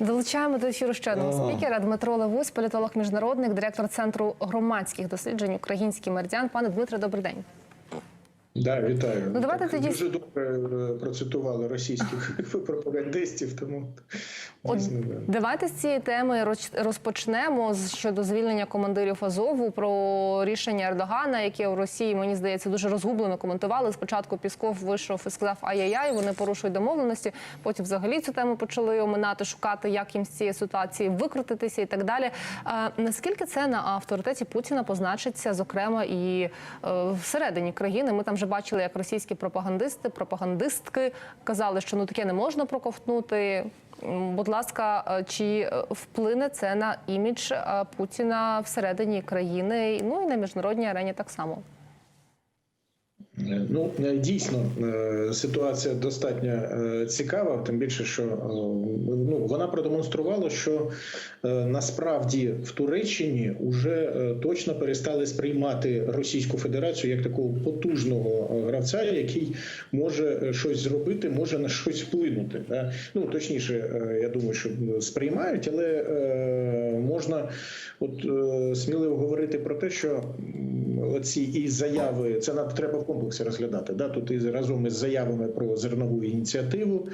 Долучаємо до ефіру ще одного спікера Дмитро Левусь, політолог міжнародник, директор центру громадських досліджень Український меридіан. Пане Дмитре, добрий день. Да, вітаю. Ну, давайте Так, тоді- дуже добре е, процитували російських пропагандистів, тому От дійсно, да. давайте з цієї теми роз- розпочнемо з- щодо звільнення командирів Азову про рішення Ердогана, яке у Росії мені здається дуже розгублено коментували. Спочатку Пісков вийшов і сказав ай-яй-яй, вони порушують домовленості. Потім взагалі цю тему почали оминати, шукати, як їм з цієї ситуації викрутитися і так далі. А, наскільки це на авторитеті Путіна позначиться, зокрема, і е, всередині країни? Ми там вже бачили, як російські пропагандисти, пропагандистки казали, що ну таке не можна проковтнути. Будь ласка, е, чи е, вплине це на імідж е, Путіна всередині країни, ну і на міжнародній арені так само? Е, Ну е, дійсно е, ситуація достатньо цікава, тим більше, що ну вона продемонструвала, що насправді в Туреччині вже точно перестали сприймати Російську Федерацію як такого потужного гравця, який може щось зробити, може на щось вплинути. Ну точніше, я думаю, що сприймають, але можна от сміливо говорити про те, що м, оці і заяви це нам треба в комплексі розглядати. Да? Тут і разом із заявами про зернову ініціативу.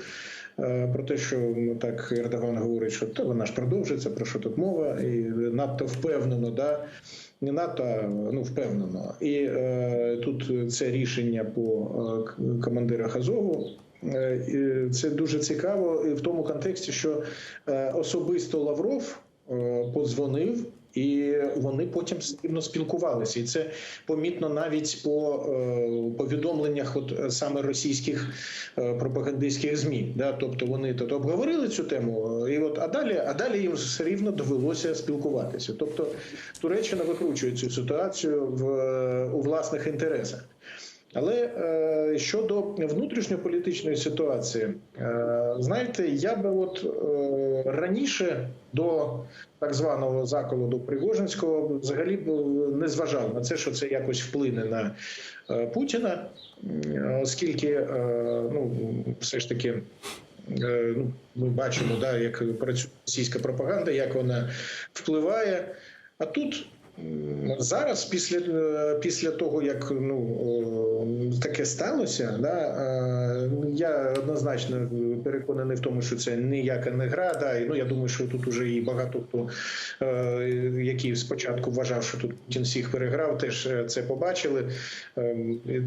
е, Про те, що ну, так Ердоган говорить, що та вона ж продовжиться, про що тут мова, і надто впевнено, да не надто ну впевнено. І е, тут це рішення по е, командирах Азову. Е, Це дуже цікаво і в тому контексті, що е, особисто Лавров подзвонив. І вони потім рівно спілкувалися, і це помітно навіть по е, повідомленнях, от е, саме російських е, пропагандистських змі. Да? Тобто вони тут обговорили цю тему, і от а далі, а далі їм все рівно довелося спілкуватися. Тобто Туреччина викручує цю ситуацію в у власних інтересах. Але е, щодо внутрішньополітичної ситуації, е, знаєте, я би от е, раніше до так званого заколоду Пригожинського взагалі б не зважав на це, що це якось вплине на е, Путіна, оскільки е, ну все ж таки. е, Ну, ми бачимо, да, як працює російська пропаганда, як вона впливає. А тут зараз, після, е, після того, як ну, е, таке сталося, да, е, я однозначно переконаний в тому, що це ніяка не гра. Да, і, ну, я думаю, що тут уже і багато хто, який спочатку вважав, що тут Путін всіх переграв, теж це побачили. Е,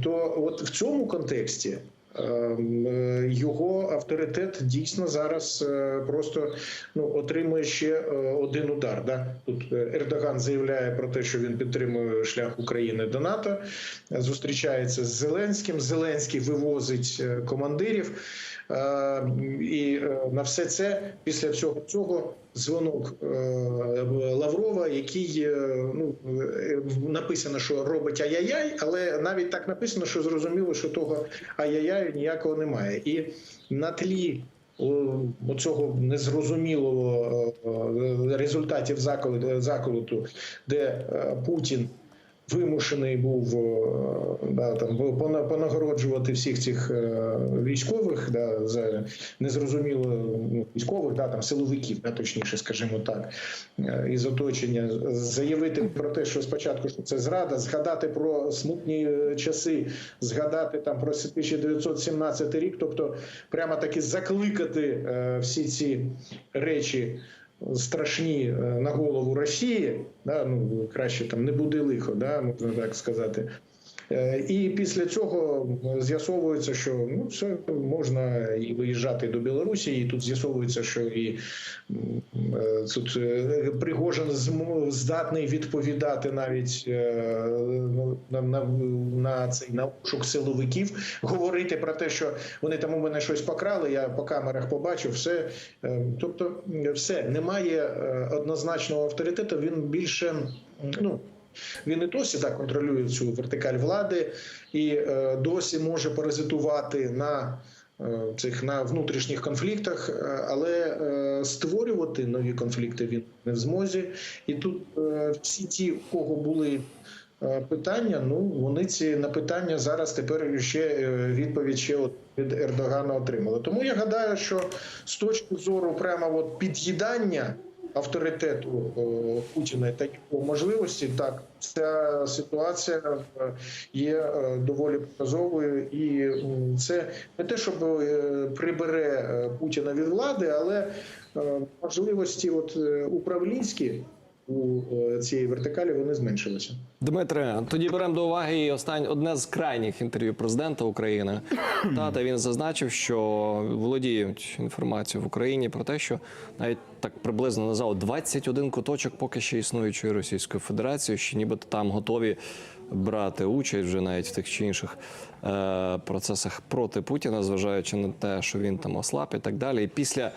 То от в цьому контексті. Ем, е, Його авторитет дійсно зараз е, просто ну отримує ще е, один удар. Да? Тут Ердоган заявляє про те, що він підтримує шлях України до НАТО, зустрічається з Зеленським. Зеленський вивозить командирів. Е, І е, на все це після всього цього дзвонок е, Лаврова, який ну написано, що робить ай-яй-яй, але навіть так написано, що зрозуміло, що того ай-яй-яю ніякого немає. І на тлі оцього незрозумілого результатів заколоту, де Путін вимушений був е, да, там понагороджувати всіх цих е, військових да, за незрозуміло ну, військових, да, там силовиків, да, точніше, скажімо так, е, із оточення, заявити про те, що спочатку що це зрада, згадати про смутні часи, згадати там про 1917 рік, тобто прямо таки закликати всі ці речі страшні е, на голову Росії, да, ну краще там не буде лихо, да, можна так сказати. Е, І після цього з'ясовується, що ну все можна і виїжджати до Білорусі, і тут з'ясовується, що і е, тут е, Пригожин здатний відповідати навіть е, ну, на, на, на цей на силовиків, говорити про те, що вони там у мене щось покрали. Я по камерах побачив все. Е, Тобто, все немає е, однозначного авторитету. Він більше ну. Він і досі так контролює цю вертикаль влади і е, досі може паразитувати на е, цих на внутрішніх конфліктах, е, але е, створювати нові конфлікти він не в змозі. І тут е, всі ті, у кого були е, питання. Ну вони ці на питання зараз тепер ще е, відповідь ще от від Ердогана отримали. Тому я гадаю, що з точки зору прямо от під'їдання авторитету е, Путіна та його можливості, так ця ситуація е, є е, доволі показовою, і це не те, щоб прибере Путіна від влади, але можливості, от управлінські у е, цієї вертикалі, вони зменшилися. Дмитре, тоді беремо до уваги і останнє одне з крайніх інтерв'ю президента України. Тата він зазначив, що володіють інформацією в Україні про те, що навіть так приблизно назвав 21 куточок поки ще існуючої Російської Федерації, що нібито там готові брати участь вже навіть в тих чи інших е, процесах проти Путіна, зважаючи на те, що він там ослаб і так далі. І після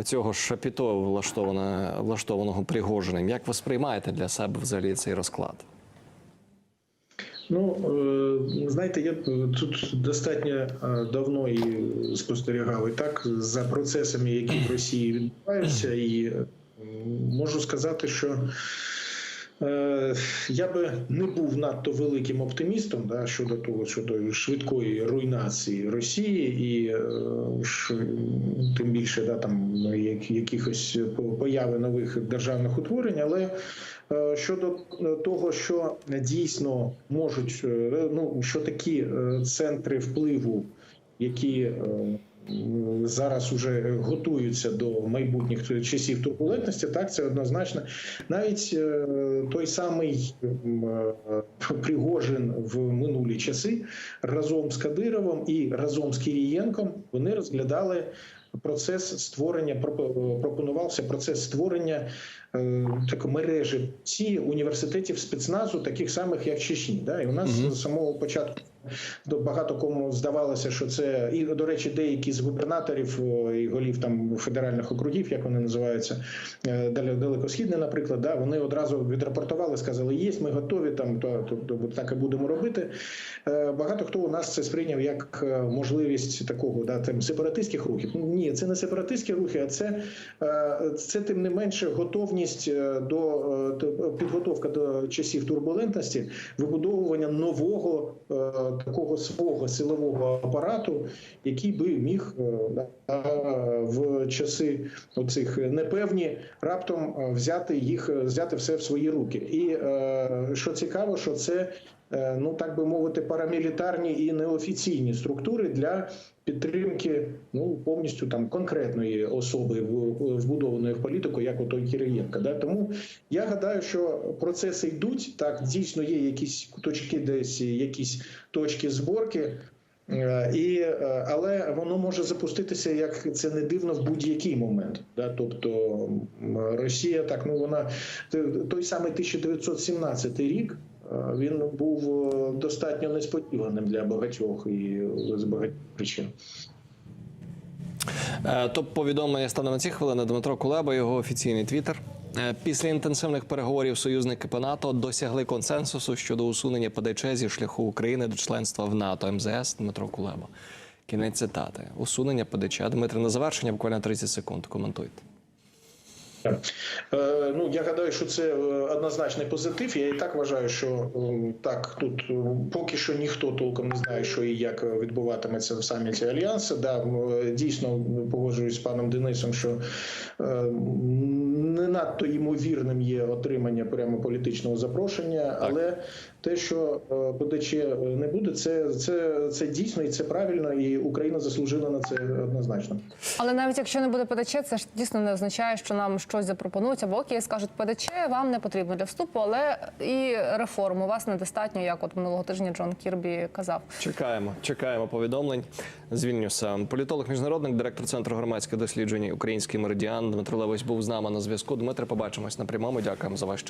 оцього шапіто влаштоване, влаштованого Пригожиним, як ви сприймаєте для себе взагалі цей розклад? Ну е, знаєте, я тут достатньо е, давно і спостерігав і так за процесами, які в Росії відбуваються, і е, можу сказати, що. Е, Я би не був надто великим оптимістом да, щодо того, щодо швидкої руйнації Росії, і е, тим більше да, там якихось появи нових державних утворень, але Е, Щодо того, що дійсно можуть, ну що такі центри впливу, які зараз уже готуються до майбутніх часів турбулентності, так це однозначно. Навіть е, той самий е, Пригожин в минулі часи разом з Кадировим і разом з Кірієнком вони розглядали. Процес створення пропонувався процес створення е, такої мережі ці університетів спецназу, таких самих як Чечні. Да? І у нас Мгм. з самого початку до багато кому здавалося, що це і до речі, деякі з губернаторів і голів там федеральних округів, як вони називаються, е, далекосхідне, наприклад, да, вони одразу відрапортували, сказали, є, ми готові там, то, то, то так і будемо робити. Е, Багато хто у нас це сприйняв як е, можливість такого да, там, сепаратистських рухів. Ні, це не сепаратистські рухи, а це, е, це тим не менше готовність е, до е, підготовка до часів турбулентності, вибудовування нового е, такого свого силового апарату, який би міг в часи оцих непевні раптом взяти їх, взяти все в свої руки. І що цікаво, що це ну так би мовити, парамілітарні і неофіційні структури для підтримки ну повністю там конкретної особи вбудованої в політику, як ото Кириєнка. Да? Тому я гадаю, що процеси йдуть. Так дійсно є якісь точки, десь якісь точки зборки. Е, І, е, але воно може запуститися, як це не дивно, в будь-який момент. Да? Тобто Росія так, ну вона той самий 1917 рік. Він був е, достатньо несподіваним для багатьох і з багатьох причин. Е, Топ повідомлення стане на ці хвилини Дмитро Кулеба, його офіційний твіттер. Е, Після інтенсивних переговорів союзники по НАТО досягли консенсусу щодо усунення ПДЧ зі шляху України до членства в НАТО МЗС Дмитро Кулеба. Кінець цитати. Усунення ПДЧ. Дмитро, на завершення буквально 30 секунд. Коментуйте. Е, Ну я гадаю, що це е, однозначний позитив. Я і так вважаю, що так тут е, поки що ніхто толком не знає, що і як відбуватиметься в саміті альянсу. Да, дійсно погоджуюсь з паном Денисом, що не надто ймовірним є отримання прямо політичного запрошення, але те, що ПДЧ не буде, це, це, це дійсно і це правильно, і Україна заслужила на це однозначно. Але навіть якщо не буде ПДЧ, це ж дійсно не означає, що нам щось запропонують або окей, скажуть, ПДЧ вам не потрібно для вступу, але і реформ у вас недостатньо, як от минулого тижня Джон Кірбі казав. Чекаємо, чекаємо повідомлень. Звільнюся. Політолог, міжнародник, директор центру громадських досліджень Український меридіан Дмитро Левось був з нами на зв'язку. Дмитре, побачимось на прямому. Дякуємо за ваш час.